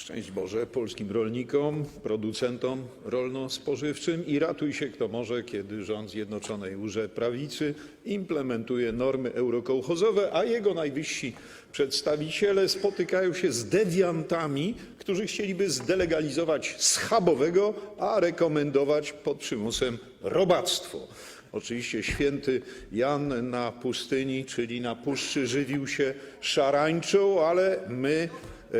Szczęść Boże polskim rolnikom, producentom rolno-spożywczym i ratuj się kto może, kiedy rząd Zjednoczonej Łże Prawicy implementuje normy eurokołchozowe, a jego najwyżsi przedstawiciele spotykają się z dewiantami, którzy chcieliby zdelegalizować schabowego, a rekomendować pod przymusem robactwo. Oczywiście święty Jan na pustyni, czyli na puszczy, żywił się szarańczą, ale my,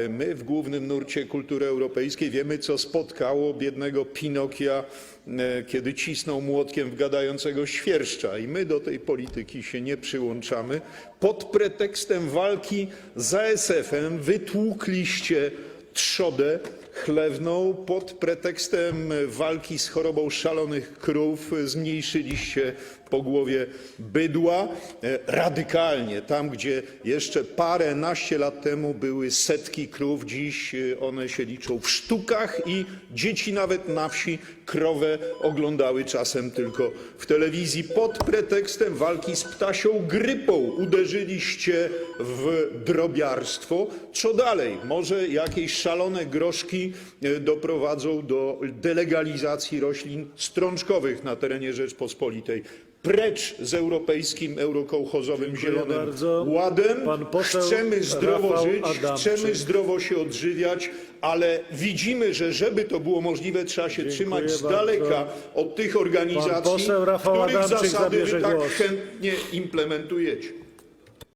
my w głównym nurcie kultury europejskiej wiemy, co spotkało biednego Pinokia, e, kiedy cisnął młotkiem w gadającego świerszcza. I my do tej polityki się nie przyłączamy. Pod pretekstem walki z ASF-em wytłukliście trzodę chlewną pod pretekstem walki z chorobą szalonych krów zmniejszyliście po głowie bydła e, radykalnie. Tam, gdzie jeszcze parę naście lat temu były setki krów, dziś e, one się liczą w sztukach i dzieci nawet na wsi krowę oglądały czasem tylko w telewizji. Pod pretekstem walki z ptasią grypą uderzyliście w drobiarstwo. Co dalej? Może jakieś szalone groszki e, doprowadzą do delegalizacji roślin strączkowych na terenie Rzeczpospolitej. Precz z europejskim eurokołchozowym Dziękuję zielonym bardzo. ładem. Pan poseł chcemy zdrowo Rafał żyć, Adamczyk. chcemy zdrowo się odżywiać, ale widzimy, że żeby to było możliwe, trzeba się trzymać z bardzo. daleka od tych organizacji, poseł Rafał których Adamczyk zasady wy zabierze tak głos. chętnie implementujecie.